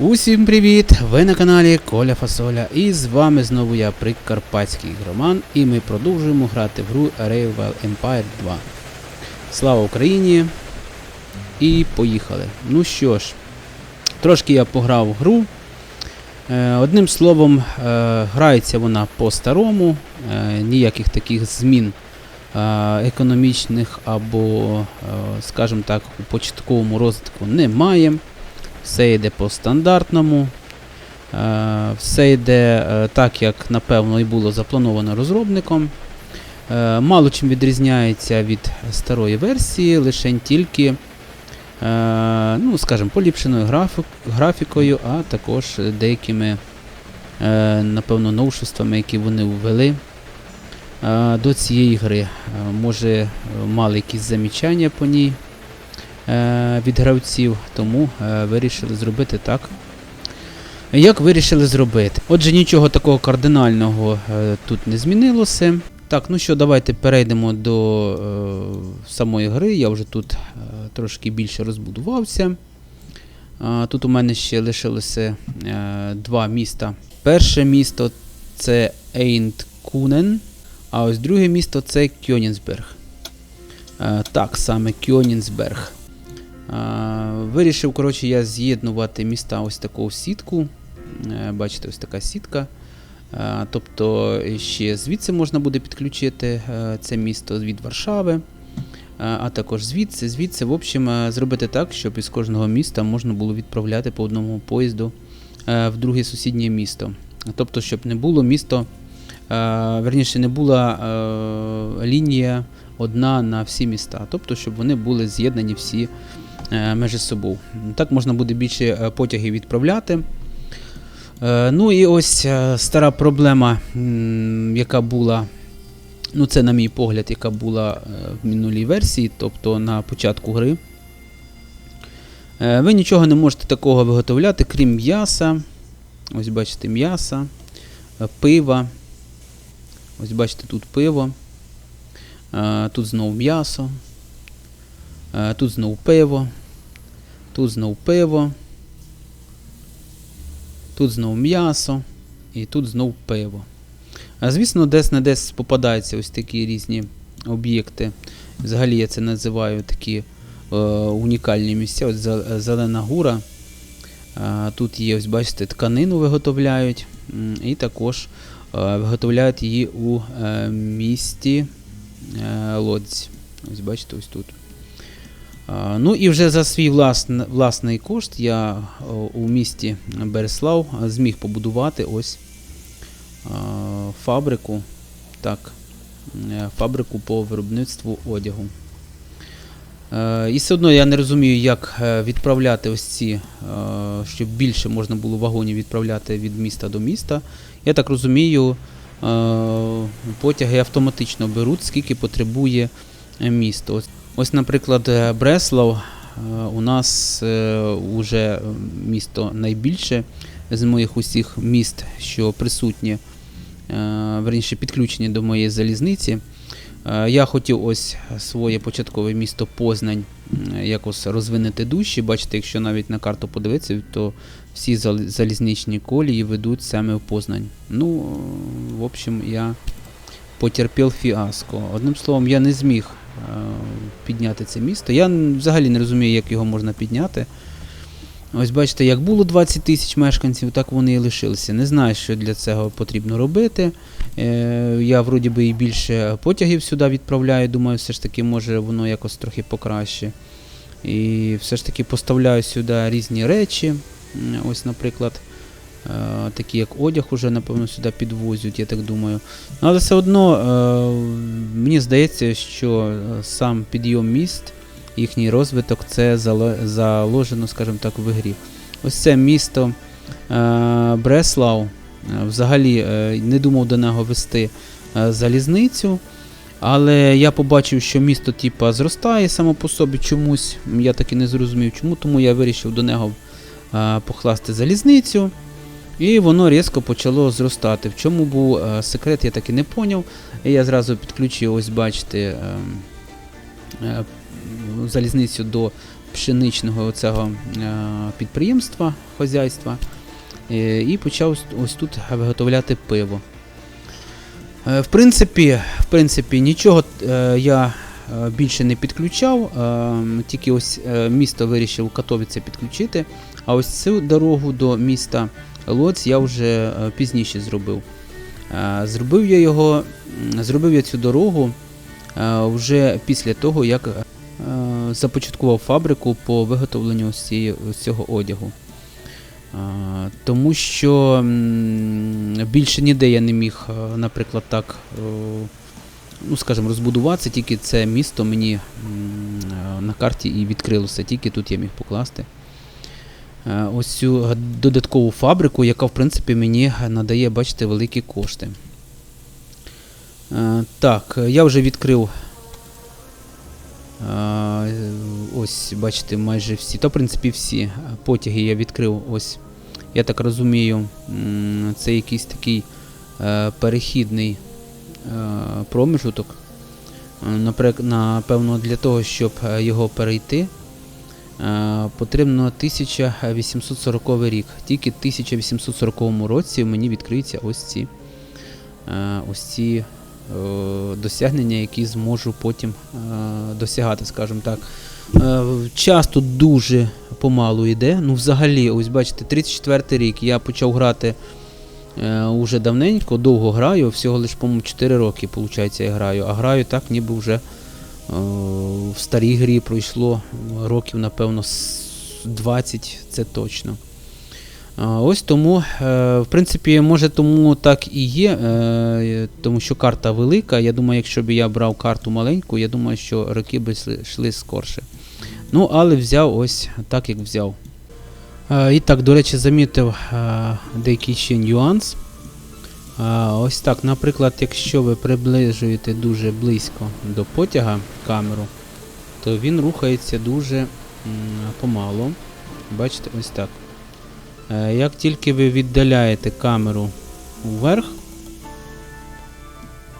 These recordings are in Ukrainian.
Усім привіт! Ви на каналі Коля Фасоля і з вами знову я Прикарпатський Роман і ми продовжуємо грати в гру Railway Empire 2. Слава Україні! І поїхали. Ну що ж, трошки я пограв в гру. Е, одним словом, е, грається вона по-старому, е, ніяких таких змін економічних або, скажімо так, у початковому розвитку немає. Все йде по стандартному. Е, Все йде е, так, як напевно і було заплановано розробником. Е, Мало чим відрізняється від старої версії, лише тільки, ну, скажімо, поліпшеною графік, графікою, а також деякими, напевно, новшествами, які вони ввели до цієї гри. Може, мали якісь замічання по ній від гравців, тому е, вирішили зробити так. Як вирішили зробити? Отже, нічого такого кардинального е, тут не змінилося. Так, ну що, давайте перейдемо до е, самої гри. Я вже тут е, трошки більше розбудувався. А, тут у мене ще лишилося е, два міста. Перше місто це Ейнткунен, а ось друге місто це Кьонінсберг. Е, так, саме Кьонінсберг. Вирішив, коротше, я з'єднувати міста ось таку сітку. Е, Бачите, ось така сітка. Тобто ще звідси можна буде підключити е, це місто від Варшави, а також звідси, звідси, в общем, е, зробити так, щоб із кожного міста можна було відправляти по одному поїзду в друге сусіднє місто. Тобто, щоб не було місто, верніше, не була лінія одна на всі міста. Тобто, щоб вони були з'єднані всі між собою. Так можна буде більше е, потягів відправляти. Е, Ну і ось е, стара проблема, яка була, ну це, на мій погляд, яка була е, в минулій версії, тобто на початку гри. Е, Ви нічого не можете такого виготовляти, крім м'яса. Ось бачите, м'яса, е, пива. Ось бачите, тут пиво. Е, Тут знову м'ясо. Е, Тут знову пиво. Тут знову пиво. Тут знову м'ясо. І тут знову пиво. Звісно, десь не десь попадаються ось такі різні об'єкти. Взагалі я це називаю такі е, унікальні місця. Ось зелена гура. Е, тут є, ось бачите, тканину виготовляють. І також е, виготовляють її у е, місті е, Лодзь. Ось бачите, ось тут. Ну і вже за свій власн, власний кошт я у місті Береслав зміг побудувати ось фабрику. Так, е, фабрику по виробництву одягу. Е, І все одно я не розумію, як е, відправляти ось ці, щоб більше можна було вагонів відправляти від міста до міста. Я так розумію, потяги автоматично беруть, скільки потребує місто. Ось, наприклад, е, Бреслав е, у нас вже місто найбільше з моїх усіх міст, що присутні, е, верніше підключені до моєї залізниці. Е, Я хотів ось своє початкове місто Познань якось розвинути дужче. Бачите, якщо навіть на карту подивитися, то всі залізничні колії ведуть саме в Познань. Ну, е, в общем, я потерпів фіаско. Одним словом, я не зміг е, підняти це місто. Я взагалі не розумію, як його можна підняти. Ось бачите, як було 20 тисяч мешканців, так вони і лишилися. Не знаю, що для цього потрібно робити. Е, я вроді би і більше потягів сюди відправляю. Думаю, все ж таки може воно якось трохи покраще. І все ж таки поставляю сюди різні речі. Ось, наприклад, е, такі як одяг уже, напевно, сюди підвозять, я так думаю. Але все одно е, мені здається, що е, сам підйом міст, їхній розвиток, це заложено, скажімо так, в грі. Ось це місто е, Бреслав. Е, Взагалі е, не думав до нього вести е, залізницю. Але я побачив, що місто типа, зростає само по собі чомусь. Я так і не зрозумів, чому, тому я вирішив до нього е, покласти залізницю. І воно різко почало зростати. В чому був е, секрет, я так і не поняв. Я зразу підключив, ось бачите, е, е, залізницю до пшеничного цього е, підприємства, хозяйства, і почав ось- тут виготовляти пиво. В принципі, в принципі, нічого я більше не підключав, е, тільки ось місто вирішив Катовіце підключити. А ось цю дорогу до міста Лоць я вже е, пізніше зробив. Е, Зробив я його, зробив я цю дорогу е, вже після того, як започаткував фабрику по виготовленню цього одягу. Тому що більше ніде я не міг, наприклад, так, ну скажімо, розбудуватися, тільки це місто мені на карті і відкрилося, тільки тут я міг покласти. Е, Ось цю додаткову фабрику, яка в принципі мені надає, бачите, великі кошти. Е, Так, я вже відкрив. е, Ось, бачите, майже всі. Та, в принципі, всі потяги я відкрив. Ось, я так розумію, це якийсь такий перехідний промежуток. Е, Напевно, для того, щоб його перейти, потрібно 1840 рік. Тільки в 1840 році мені відкриються ось ці, е, ось ці е, досягнення, які зможу потім е, досягати, скажімо так. Е, Час тут дуже помалу йде. Ну, взагалі, ось бачите, 34 рік я почав грати е, уже давненько, довго граю, всього лише, по-моєму, 4 роки, виходить, я граю. А граю так, ніби вже е, в старій грі пройшло років, напевно, 20, це точно. Ось тому, е, в принципі, може тому так і є, е, тому що карта велика. Я думаю, якщо б я брав карту маленьку, я думаю, що роки б йшли- скорше. Ну, але взяв ось так, як взяв. Е, І так, до речі, замітив е, деякий ще нюанс. Ось так, наприклад, якщо ви приближуєте дуже близько до потяга камеру, то він рухається дуже помало. Бачите, ось так. Е, Як тільки ви віддаляєте камеру вверх,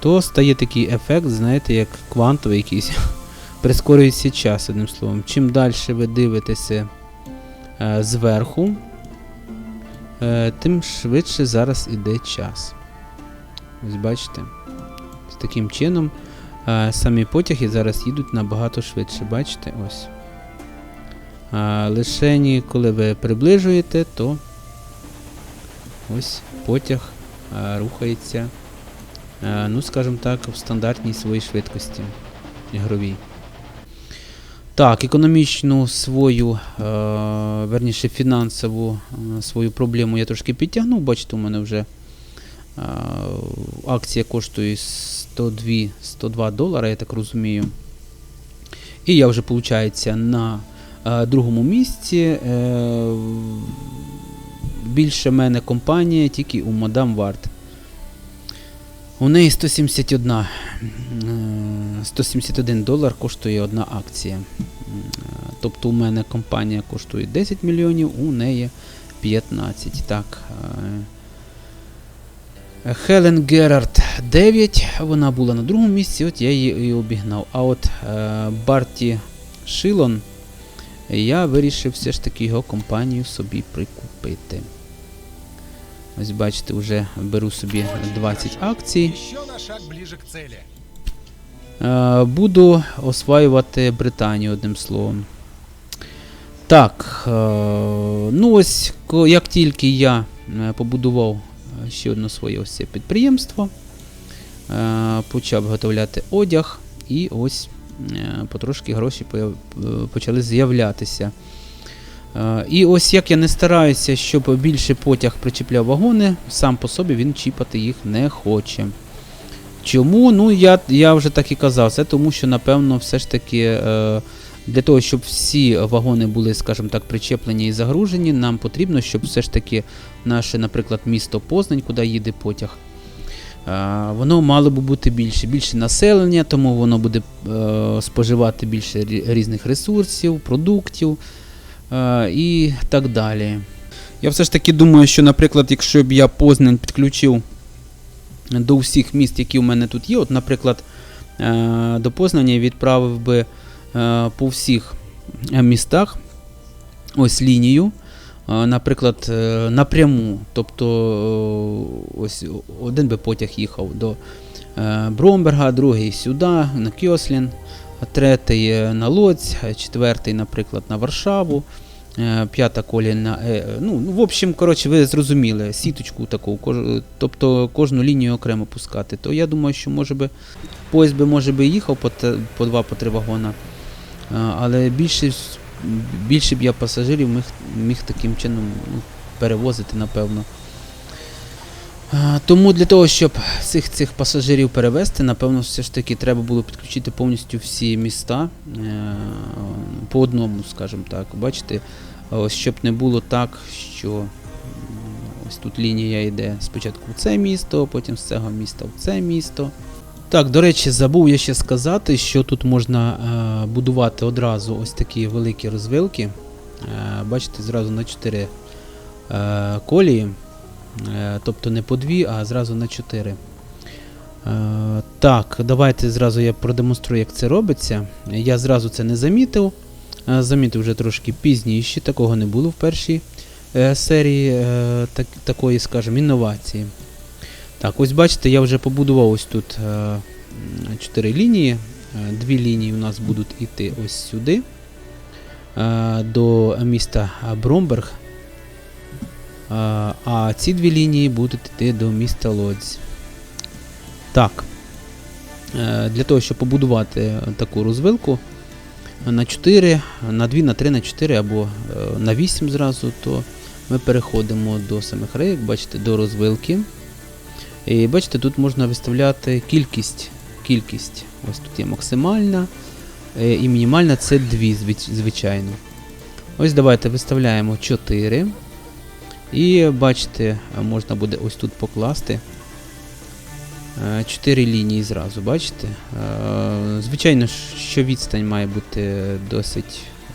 то стає такий ефект, знаєте, як квантовий якийсь. Прискорюється час, одним словом. Чим далі ви дивитеся е, зверху, е, тим швидше зараз іде час. Ось бачите. З таким чином е, самі потяги зараз їдуть набагато швидше. Бачите? Ось. А лише коли ви приближуєте, то ось потяг а, рухається, а, ну, скажімо так, в стандартній своїй швидкості ігровій. Так, економічну свою, е, верніше фінансову е, свою проблему я трошки підтягнув. Бачите, у мене вже е, акція коштує 102, 102 долара, я так розумію. І я вже, виходить, на е, другому місці. Е, більше мене компанія, тільки у Мадам Варт. У неї 171, е, 171 долар коштує одна акція. Е, Тобто у мене компанія коштує 10 мільйонів, у неї 15. Так. Хелен Герард 9, вона була на другому місці, от я її і обігнав. А от е, Барті Шилон, я вирішив все ж таки його компанію собі прикупити. Ось бачите, вже беру собі 20 акцій. Е, Буду осваювати Британію, одним словом. Так, е, ну ось, як тільки я е, побудував ще одне своє ось це підприємство, е, почав виготовляти одяг, і ось е, потрошки гроші е, почали з'являтися. І ось як я не стараюся, щоб більше потяг причіпляв вагони, сам по собі він чіпати їх не хоче. Чому? Ну, я, я вже так і казав. Це тому, що, напевно, все ж таки для того, щоб всі вагони були, скажімо так, причеплені і загружені, нам потрібно, щоб все ж таки наше, наприклад, місто Познань, куди їде потяг, воно мало би бути більше. Більше населення, тому воно буде е, споживати більше різних ресурсів, продуктів е, і так далі. Я все ж таки думаю, що, наприклад, якщо б я Познань підключив до всіх міст, які в мене тут є. От, наприклад, е, до Познання відправив би по всіх е, містах ось лінію, е, наприклад, е, напряму. Тобто е, ось один би потяг їхав до е, Бромберга, другий сюди, на Кьослін, третій е, на Лоць, четвертий, наприклад, на Варшаву. е, П'ята колія на. е, Ну, ну, в общем, коротше, ви зрозуміли, сіточку таку, тобто кожну лінію окремо пускати. То я думаю, що може би поїзд би може би їхав по, те- по вагона. Але більше, більше б я пасажирів міг, міг таким чином ну, перевозити, напевно. Тому для того, щоб всіх цих пасажирів перевезти, напевно, все ж таки треба було підключити повністю всі міста е, по одному, скажімо так. Бачите, ось щоб не було так, що ось тут лінія йде спочатку в це місто, потім з цього міста в це місто. Так, до речі, забув я ще сказати, що тут можна е, будувати одразу ось такі великі розвилки. Е, бачите, зразу на 4 е, колії. Е, тобто не по дві, а зразу на 4. Е, так, давайте зразу я продемонструю, як це робиться. Я зразу це не замітив. Е, замітив вже трошки пізніше, такого не було в першій е, серії е, так, такої, скажімо, інновації. Так, ось бачите, я вже побудував ось тут 4 лінії. Е, Дві лінії у нас будуть йти ось сюди, е, до міста Бромберг. Е, А ці дві лінії будуть йти до міста Лодзь. Так. Е, Для того, щоб побудувати таку розвилку на 4, на 2, на 3, на 4 або е, на 8 зразу, то ми переходимо до самих рейок, бачите, до розвилки. І бачите, тут можна виставляти кількість. кількість. Ось тут є максимальна е, і мінімальна це 2, звичайно. Ось давайте виставляємо 4. І бачите, можна буде ось тут покласти 4 лінії зразу, бачите? Е, Звичайно, що відстань має бути досить е,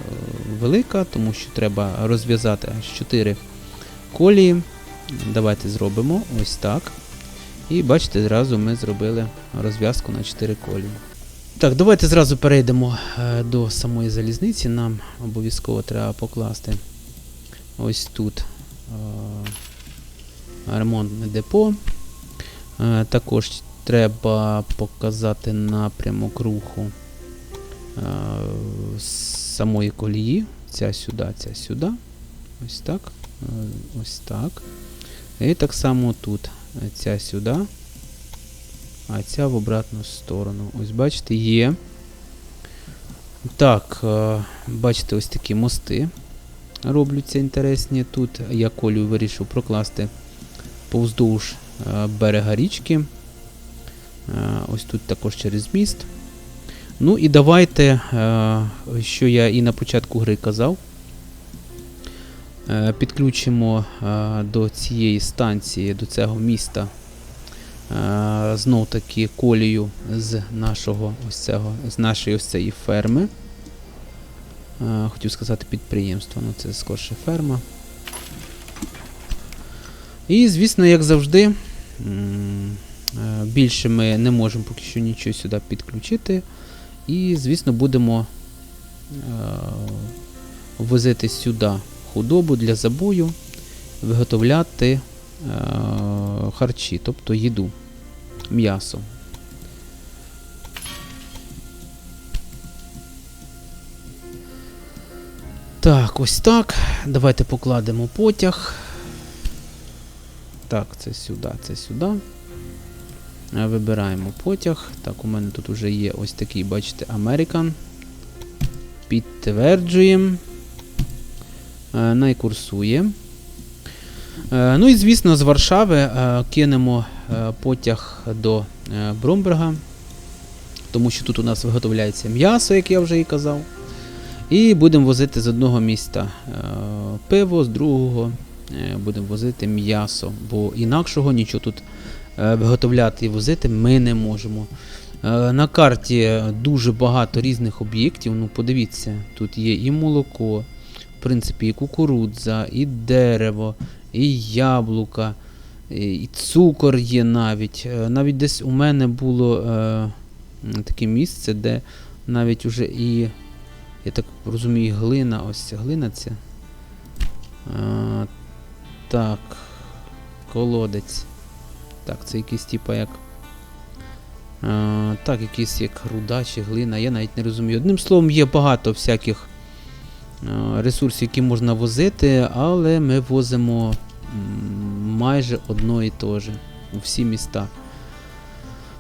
велика, тому що треба розв'язати аж 4 колії. Давайте зробимо ось так. І бачите, зразу ми зробили розв'язку на 4 колії. Так, давайте зразу перейдемо е, до самої залізниці. Нам обов'язково треба покласти ось тут е, ремонтне депо. Е, Також треба показати напрямок руху самої колії. Ця сюди, ця сюди. Ось так. Ось так. І так само тут. Ця сюди. А ця в обратну сторону. Ось бачите, є. Так, е, бачите, ось такі мости робляться інтересні. Тут я колію вирішив прокласти повздовж е, берега річки. Е, Ось тут також через міст. Ну і давайте, що я і на початку гри казав. Е, Підключимо е, до цієї станції, до цього міста е, знов таки колію з нашого ось цього, з нашої ось цієї ферми. Хотів сказати підприємство, ну це скорше ферма. І, звісно, як завжди, більше ми не можемо поки що нічого сюди підключити. І, звісно, будемо возити сюди худобу для забою, виготовляти е, харчі, тобто їду, м'ясо. Так, ось так. Давайте покладемо потяг. Так, це сюди, це сюди. Е, Вибираємо потяг. Так, у мене тут вже є ось такий, бачите, American. Підтверджуємо. Е, Найкурсує. Е, Ну і звісно, з Варшави е, кинемо е, потяг до Бромберга, тому що тут у нас виготовляється м'ясо, як я вже і казав. І будемо возити з одного міста пиво, з другого будемо возити м'ясо, бо інакшого нічого тут виготовляти і возити ми не можемо. На карті дуже багато різних об'єктів. Ну, подивіться, тут є і молоко, принципі, і кукурудза, і дерево, і яблука, і цукор є навіть. Е, Навіть десь у мене було е, таке місце, де навіть уже і Я так розумію, глина, ось ця глина це. А, так. Колодець. Так, це якийсь типа як. А, так, якийсь як руда чи глина, я навіть не розумію. Одним словом, є багато всяких а, ресурсів, які можна возити, але ми возимо майже одно і те же у всі міста.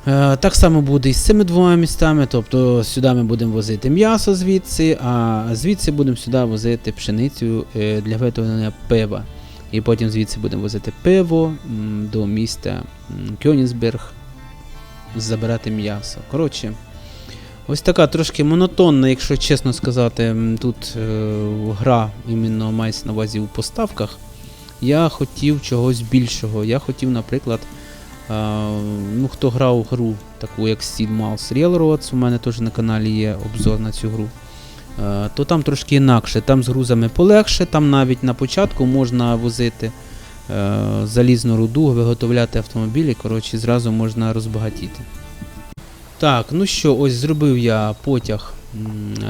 Е, Так само буде і з цими двома містами, тобто сюди ми будемо возити м'ясо звідси, а звідси будемо сюди возити пшеницю е, для виготовлення пива. І потім звідси будемо возити пиво до міста Кьонісберг, забирати м'ясо. Коротше, ось така трошки монотонна, якщо чесно сказати, тут е, гра іменно мається на увазі у поставках. Я хотів чогось більшого. Я хотів, наприклад. А, ну, хто грав гру, таку як Steel Mouse Railroads, у мене теж на каналі є обзор на цю гру. а, то там трошки інакше. Там з грузами полегше, там навіть на початку можна возити е, залізну руду, виготовляти автомобілі, коротше, зразу можна розбагатіти. Так, ну що, ось зробив я потяг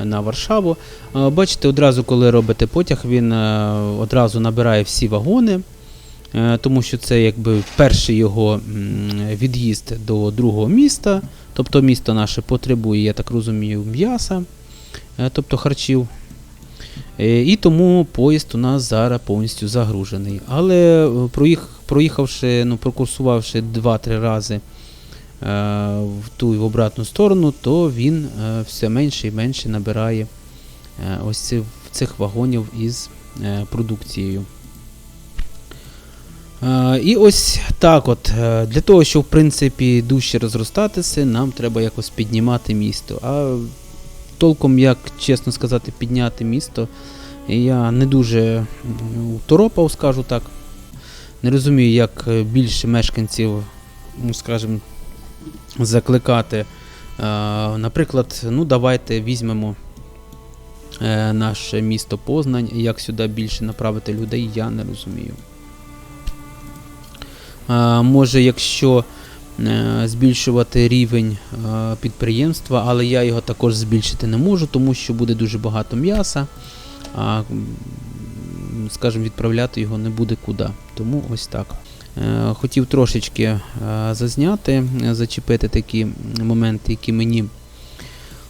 на Варшаву. Е, Бачите, одразу, коли робите потяг, він е, одразу набирає всі вагони. Е, тому що це якби перший його від'їзд до другого міста. Тобто місто наше потребує, я так розумію, м'яса, тобто харчів. І тому поїзд у нас зараз повністю загружений. Але проїх, проїхавши, ну, прокурсувавши 2-3 рази в ту і в обратну сторону, то він е, все менше і менше набирає е, ось цих, вагонів із е, продукцією. Е, І ось так от, е, для того, щоб в принципі дужче розростатися, нам треба якось піднімати місто. А толком, як чесно сказати, підняти місто, я не дуже торопав, скажу так. Не розумію, як е, більше мешканців, ну скажімо, закликати. Е, Наприклад, ну давайте візьмемо е, наше місто Познань, як сюди більше направити людей, я не розумію. Може, якщо е, збільшувати рівень е, підприємства, але я його також збільшити не можу, тому що буде дуже багато м'яса, а скажімо, відправляти його не буде куди. Тому ось так. Е, Хотів трошечки е, зазняти, е, зачепити такі моменти, які мені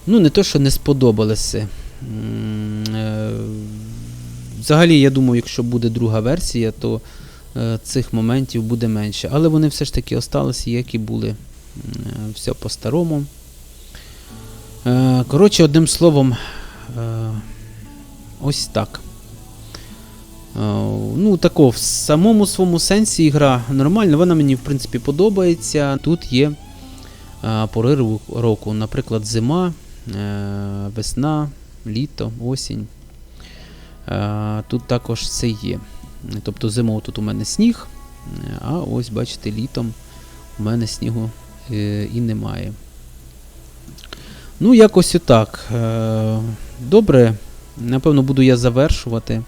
ну, не то, що не сподобалися. Взагалі, я думаю, якщо буде друга версія, то цих моментів буде менше. Але вони все ж таки осталися, як і були. Все по-старому. Коротше, одним словом, ось так. Е, Ну, тако, в самому своєму сенсі гра нормальна, вона мені в принципі подобається. Тут є е, пори року, наприклад, зима, е, весна, літо, осінь. Тут також це є. Тобто зимою тут у мене сніг, а ось бачите, літом у мене снігу і немає. Ну, якось отак. Добре, напевно, буду я завершувати.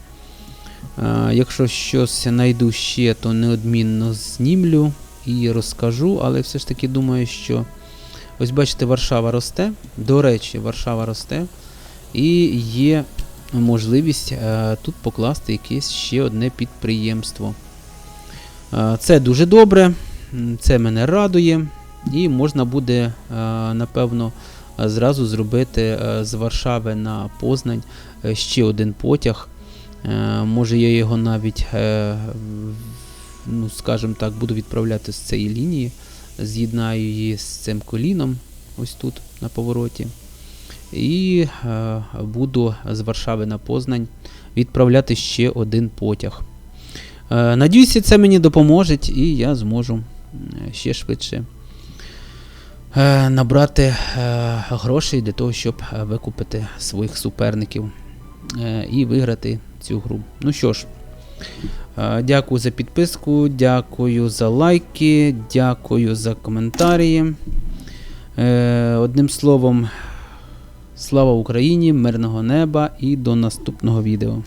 Якщо щось знайду ще, то неодмінно знімлю і розкажу, але все ж таки думаю, що ось бачите, Варшава росте. До речі, Варшава росте. І є можливість е, тут покласти якесь ще одне підприємство. Е, це дуже добре, це мене радує, і можна буде, е, напевно, зразу зробити з Варшави на Познань ще один потяг. Е, може, я його навіть, е, ну, скажімо так, буду відправляти з цієї лінії, з'єднаю її з цим коліном, ось тут на повороті. І е, буду з Варшави на Познань відправляти ще один потяг. Надіюся, це мені допоможе, і я зможу ще швидше набрати грошей для того, щоб викупити своїх суперників і виграти цю гру. Ну що ж, е, дякую за підписку, дякую за лайки, дякую за коментарі. Е, Одним словом, слава Україні, мирного неба і до наступного відео.